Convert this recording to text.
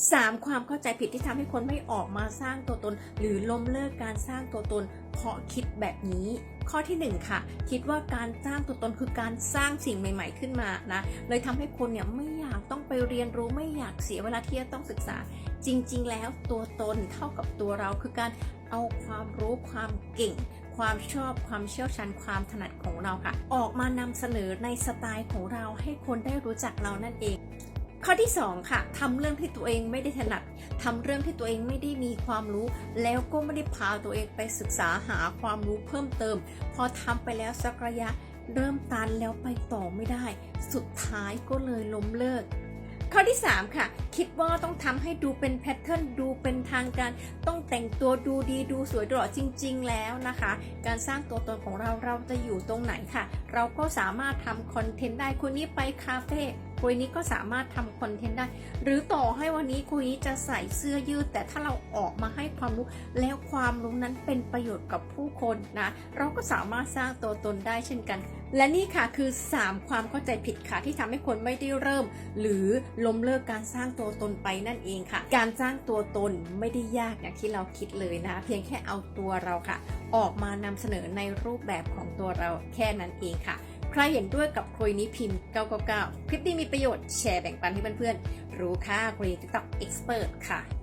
3. ความเข้าใจผิดที่ทำให้คนไม่ออกมาสร้างตัวตน หรือล้มเลิกการสร้างตัวตน เพราะคิดแบบนี้ ข้อทีหนึ่1 ค่ะ คิดว่าการสร้างตัวตนคือการสร้างสิ่งใหม่ ๆ ขึ้นมานะเลยทำให้คนเนี่ยไม่อยากต้องไปเรียนรู้ไม่อยากเสียเวลาที่จะต้องศึกษา จริง ๆ แล้วตัวตนเท่ากับตัวเราคือการเอาความรู้ความเก่งความชอบความเชี่ยวชาญความถนัดของเราค่ะ ออกมานำเสนอในสไตล์ของเราให้คนได้รู้จักเรานั่นเอง ข้อที่2ค่ะทำเรื่องที่ตัวเองไม่ได้ถนัดทำเรื่องที่ตัวเองไม่ได้มีความรู้ แล้วก็ไม่ได้พาตัวเองไปศึกษาหาความรู้เพิ่มเติม พอทำไปแล้วสักระยะเริ่มตันแล้วไปต่อไม่ได้ สุดท้ายก็เลยล้มเลิก ข้อที่ 3 ค่ะ คิดว่าต้องทำให้ดูเป็นแพทเทิร์นดูเป็นทางการ ต้องแต่งตัวดูดีดูสวยตลอดจริง ๆ แล้วนะคะ การสร้างตัวตนของเราเราจะอยู่ตรงไหนค่ะ เราก็สามารถทำคอนเทนต์ได้คนนี้ไปคาเฟ่ คนนี้ก็สามารถทำคอนเทนต์ได้ หรือต่อให้วันนี้คนนี้จะใส่เสื้อยืด แต่ถ้าเราออกมาให้ความรู้แล้วความรู้นั้นเป็นประโยชน์กับผู้คนนะ เราก็สามารถสร้างตัวตนได้เช่นกัน และนี่ค่ะคือ 3 ความเข้าใจผิดค่ะ ที่ทำให้คนไม่ได้เริ่ม หรือล้มเลิกการสร้างตัวตนไปนั่นเองค่ะ การสร้างตัวตนไม่ได้ยากอย่างที่เราคิดเลยนะ เพียงแค่เอาตัวเราค่ะ ออกมานำเสนอในรูปแบบของตัวเราแค่นั้นเองค่ะ ใครเห็นด้วยกับคุยนี้พิมพ์ 999 คลิปนี้มีประโยชน์แชร์แบ่งปันให้เพื่อนๆรู้ค่ะคุยติ๊กต็อกเอ็กซ์เพรสค่ะ